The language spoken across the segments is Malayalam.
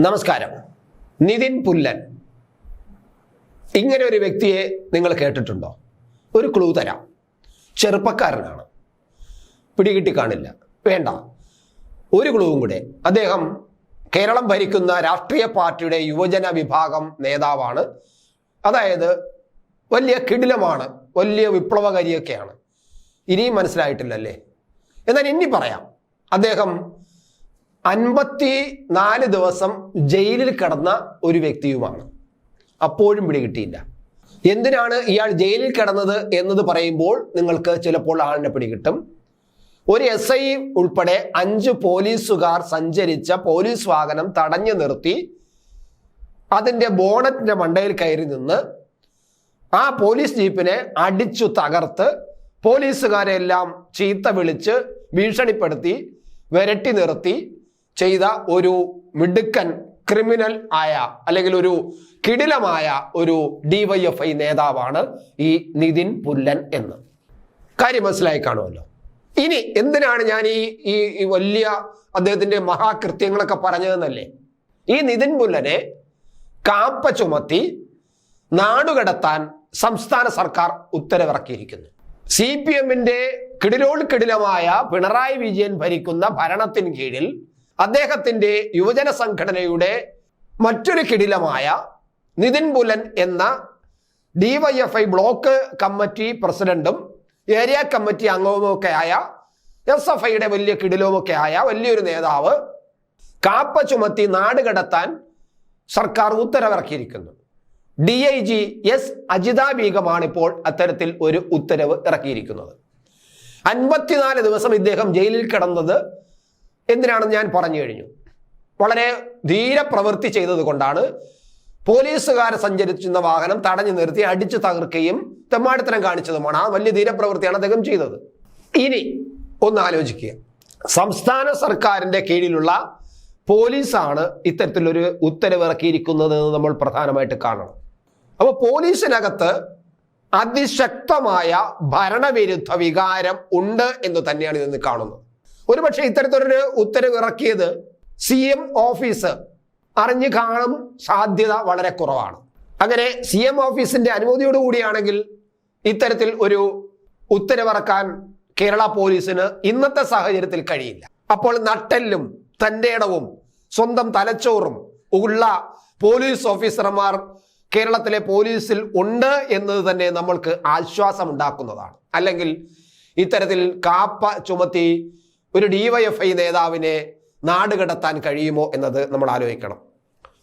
നമസ്കാരം. നിതിൻ പുല്ലൻ. ഇങ്ങനെ ഒരു വ്യക്തിയെ നിങ്ങൾ കേട്ടിട്ടുണ്ടോ? ഒരു ക്ലൂ തരാം. ചെറുപ്പക്കാരനാണ്. പിടികിട്ടി കാണില്ല. വേണ്ട. ഒരു ക്ലൂവും കൂടെ. അദ്ദേഹം കേരളം ഭരിക്കുന്ന രാഷ്ട്രീയ പാർട്ടിയുടെ യുവജന വിഭാഗം നേതാവാണ്. അതായത് വലിയ കിടിലമാണ്. വലിയ വിപ്ലവകാരിയൊക്കെയാണ്. ഇനിയും മനസ്സിലായിട്ടില്ലല്ലേ? എന്നാൽ ഇനി പറയാം. അദ്ദേഹം അൻപത്തി നാല് ദിവസം ജയിലിൽ കിടന്ന ഒരു വ്യക്തിയുമാണ്. അപ്പോഴും പിടികിട്ടിയില്ല. എന്തിനാണ് ഇയാൾ ജയിലിൽ കിടന്നത് എന്നത് പറയുമ്പോൾ നിങ്ങൾക്ക് ചിലപ്പോൾ ആളിനെ പിടികിട്ടും. ഒരു എസ് ഐ ഉൾപ്പെടെ അഞ്ച് പോലീസുകാർ സഞ്ചരിച്ച പോലീസ് വാഹനം തടഞ്ഞു നിർത്തി. അതിന്റെ ബോണറ്റിന്റെ മണ്ടയിൽ കയറി നിന്ന് ആ പോലീസ് ജീപ്പിനെ അടിച്ചു തകർത്ത് പോലീസുകാരെ എല്ലാം ചീത്ത വിളിച്ച് ഭീഷണിപ്പെടുത്തി വിരട്ടി നിർത്തി. ചെയ്ത ഒരു മിടുക്കൻ ക്രിമിനൽ ആയ അല്ലെങ്കിൽ ഒരു കിടിലമായ ഒരു ഡിവൈഎഫ്ഐ നേതാവാണ് ഈ നിതിൻ പുല്ലൻ എന്ന്. കാര്യം മനസ്സിലായി കാണുമല്ലോ. ഇനി എന്തിനാണ് ഞാൻ ഈ ഈ വലിയ അദ്ദേഹത്തിന്റെ മഹാകൃത്യങ്ങളൊക്കെ പറഞ്ഞതെന്നല്ലേ? ഈ നിതിൻ പുല്ലനെ കാപ്പ ചുമത്തി നാടുകടത്താൻ സംസ്ഥാന സർക്കാർ ഉത്തരവിറക്കിയിരിക്കുന്നു. സി പി എമ്മിന്റെ കിടിലോൾ കിടിലമായ പിണറായി വിജയൻ ഭരിക്കുന്ന ഭരണത്തിന് കീഴിൽ അദ്ദേഹത്തിന്റെ യുവജന സംഘടനയുടെ മറ്റൊരു കിടിലമായ നിതിൻ പുലൻ എന്ന ഡിവൈഎഫ്ഐ ബ്ലോക്ക് കമ്മിറ്റി പ്രസിഡന്റും ഏരിയ കമ്മിറ്റി അംഗവുമൊക്കെ ആയ എസ് എഫ് ഐയുടെ വലിയ കിടിലവുമൊക്കെ ആയ വലിയൊരു നേതാവ് കാപ്പ ചുമത്തി നാട് കടത്താൻ സർക്കാർ ഉത്തരവിറക്കിയിരിക്കുന്നു. D I G S Ajitha ബീഗമാണ് ഇപ്പോൾ അത്തരത്തിൽ ഒരു ഉത്തരവ് ഇറക്കിയിരിക്കുന്നത്. അൻപത്തിനാല് ദിവസം ഇദ്ദേഹം ജയിലിൽ കിടന്നത് എന്തിനാണെന്ന് ഞാൻ പറഞ്ഞു കഴിഞ്ഞു. വളരെ ധീരപ്രവൃത്തി ചെയ്തത് കൊണ്ടാണ് പോലീസുകാരെ സഞ്ചരിച്ചിരുന്ന വാഹനം തടഞ്ഞു നിർത്തി അടിച്ചു തകർക്കുകയും തെമ്മാടിത്തരം കാണിച്ചതുമാണ്. ആ വലിയ ധീരപ്രവൃത്തിയാണ് അദ്ദേഹം ചെയ്തത്. ഇനി ഒന്ന് ആലോചിക്കുക. സംസ്ഥാന സർക്കാരിന്റെ കീഴിലുള്ള പോലീസാണ് ഇത്തരത്തിലൊരു ഉത്തരവ് ഇറക്കിയിരിക്കുന്നത് എന്ന് നമ്മൾ പ്രധാനമായിട്ട് കാണണം. അപ്പോൾ പോലീസിനകത്ത് അതിശക്തമായ ഭരണവിരുദ്ധ വികാരം ഉണ്ട് എന്ന് തന്നെയാണ് ഇതെന്ന് കാണുന്നത്. ഒരുപക്ഷെ ഇത്തരത്തിലൊരു ഉത്തരവ് ഇറക്കിയത് സി എം ഓഫീസ് അറിഞ്ഞു കാണും സാധ്യത വളരെ കുറവാണ്. അങ്ങനെ സി എം ഓഫീസിന്റെ അനുമതിയോടുകൂടിയാണെങ്കിൽ ഇത്തരത്തിൽ ഒരു ഉത്തരവിറക്കാൻ കേരള പോലീസിന് ഇന്നത്തെ സാഹചര്യത്തിൽ കഴിയില്ല. അപ്പോൾ നട്ടെല്ലും തന്റെ ഇടവും സ്വന്തം തലച്ചോറും ഉള്ള പോലീസ് ഓഫീസർമാർ കേരളത്തിലെ പോലീസിൽ ഉണ്ട് എന്നത് തന്നെ നമ്മൾക്ക് ആശ്വാസം ഉണ്ടാക്കുന്നതാണ് അല്ലെങ്കിൽ ഇത്തരത്തിൽ കാപ്പ ചുമത്തി ഒരു ഡിവൈഎഫ്ഐ നേതാവിനെ നാട് കടത്താൻ കഴിയുമോ എന്നത് നമ്മൾ ആലോചിക്കണം.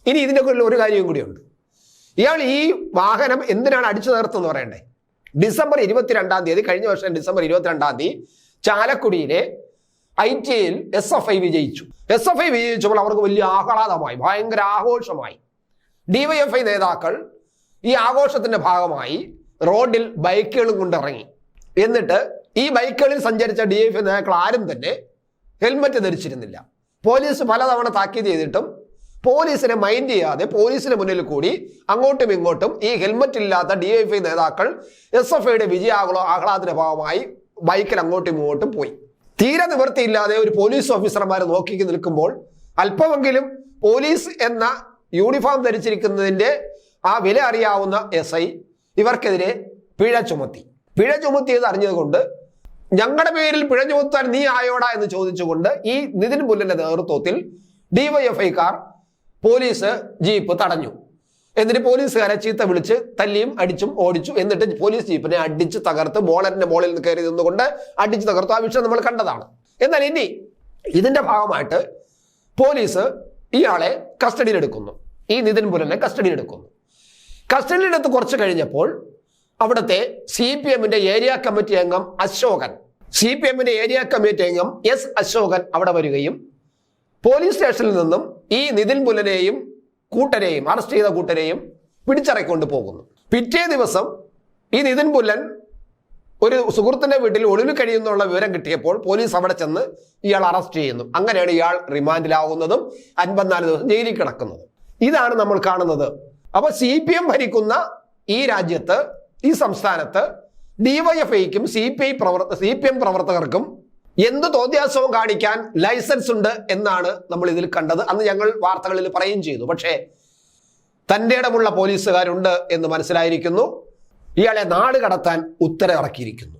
ഇനി ഇതിന്റെ ഒരു കാര്യം കൂടിയുണ്ട് ഇയാൾ ഈ വാഹനം എന്തിനാണ് അടിച്ചു നിർത്തുന്നത് പറയണ്ടേ? ഡിസംബർ ഇരുപത്തിരണ്ടാം തീയതി കഴിഞ്ഞ വർഷം ഡിസംബർ ഇരുപത്തിരണ്ടാം തീയതി ചാലക്കുടിയിലെ ഐ ടി ഐയിൽ എസ് എഫ് ഐ വിജയിച്ചു. എസ് എഫ് ഐ വിജയിച്ചപ്പോൾ അവർക്ക് വലിയ ആഹ്ലാദമായി ഭയങ്കര ആഘോഷമായി. ഡിവൈഎഫ്ഐ നേതാക്കൾ ഈ ആഘോഷത്തിന്റെ ഭാഗമായി റോഡിൽ ബൈക്കുകളും കൊണ്ടിറങ്ങി. എന്നിട്ട് ഈ ബൈക്കുകളിൽ സഞ്ചരിച്ച ഡി എഫ് നേതാക്കൾ ആരും തന്നെ ഹെൽമറ്റ് ധരിച്ചിരുന്നില്ല. പോലീസ് പലതവണ താക്കീത് ചെയ്തിട്ടും പോലീസിനെ മൈൻഡ് ചെയ്യാതെ പോലീസിന് മുന്നിൽ കൂടി അങ്ങോട്ടും ഇങ്ങോട്ടും ഈ ഹെൽമറ്റ് ഇല്ലാത്ത ഡി എഫ് ഐ നേതാക്കൾ എസ് എഫ് ഐയുടെ വിജയാകുള ആഹ്ലാദത്തിന്റെ ഭാഗമായി ബൈക്കിൽ അങ്ങോട്ടും ഇങ്ങോട്ടും പോയി. തീരെ നിവൃത്തിയില്ലാതെ ഒരു പോലീസ് ഓഫീസർമാർ നോക്കി നിൽക്കുമ്പോൾ അല്പമെങ്കിലും പോലീസ് എന്ന യൂണിഫോം ധരിച്ചിരിക്കുന്നതിന്റെ ആ വില അറിയാവുന്ന എസ് ഐ ഇവർക്കെതിരെ പിഴ ചുമത്തി. പിഴ ചുമത്തിയത് അറിഞ്ഞതുകൊണ്ട് ഞങ്ങളുടെ പേരിൽ പിഴ ചുമത്താൻ നീ ആയോടാ എന്ന് ചോദിച്ചുകൊണ്ട് ഈ നിതിൻ പുല്ലിന്റെ നേതൃത്വത്തിൽ ഡിവൈഎഫ്ഐക്കാർ പോലീസ് ജീപ്പ് തടഞ്ഞു. എന്നിട്ട് പോലീസുകാരെ ചീത്ത വിളിച്ച് തല്ലിയും അടിച്ചും ഓടിച്ചു. എന്നിട്ട് പോലീസ് ജീപ്പിനെ അടിച്ച് തകർത്ത് ബോളറിന്റെ മോളിൽ കയറി നിന്നുകൊണ്ട് അടിച്ച് തകർത്തു. ആ വിഷയം നമ്മൾ കണ്ടതാണ്. എന്നാൽ ഇനി ഇതിന്റെ ഭാഗമായിട്ട് പോലീസ് ഇയാളെ കസ്റ്റഡിയിലെടുക്കുന്നു ഈ നിതിൻ പുലനെ കസ്റ്റഡിയിലെടുക്കുന്നു കസ്റ്റഡിയിലെടുത്ത് കുറച്ച് കഴിഞ്ഞപ്പോൾ അവിടുത്തെ സി പി എമ്മിന്റെ ഏരിയ കമ്മിറ്റി അംഗം അശോകൻ സി പി എമ്മിന്റെ ഏരിയ കമ്മിറ്റി അംഗം എസ് അശോകൻ അവിടെ വരികയും പോലീസ് സ്റ്റേഷനിൽ നിന്നും ഈ നിതിൻ പുലനെയും കൂട്ടരെയും അറസ്റ്റ് ചെയ്ത കൂട്ടരെയും പിടിച്ചറക്കൊണ്ട് പോകുന്നു. പിറ്റേ ദിവസം ഈ നിതിൻ പുല്ലൻ ഒരു സുഹൃത്തിന്റെ വീട്ടിൽ ഒളിവിൽ കഴിയുന്നുള്ള വിവരം കിട്ടിയപ്പോൾ പോലീസ് അവിടെ ചെന്ന് ഇയാൾ അറസ്റ്റ് ചെയ്യുന്നു. അങ്ങനെയാണ് ഇയാൾ റിമാൻഡിലാവുന്നതും അൻപത്തിനാല് ദിവസം ജയിലിൽ കിടക്കുന്നതും. ഇതാണ് നമ്മൾ കാണുന്നത്. അപ്പൊ സി ഭരിക്കുന്ന ഈ രാജ്യത്ത് ഈ സംസ്ഥാനത്ത് ഡിവൈഎഫ്ഐക്കും സി പി ഐ പ്രവർത്ത സി പി എം പ്രവർത്തകർക്കും എന്ത് തോന്നിയാസവും കാണിക്കാൻ ലൈസൻസ് ഉണ്ട് എന്നാണ് നമ്മൾ ഇതിൽ കണ്ടത്. അന്ന് ഞങ്ങൾ വാർത്തകളിൽ പറയുകയും ചെയ്തു. പക്ഷേ തന്റെ ഇടമുള്ള പോലീസുകാരുണ്ട് എന്ന് മനസ്സിലായിരിക്കുന്നു. ഇയാളെ നാട് കടത്താൻ ഉത്തരവിറക്കിയിരിക്കുന്നു.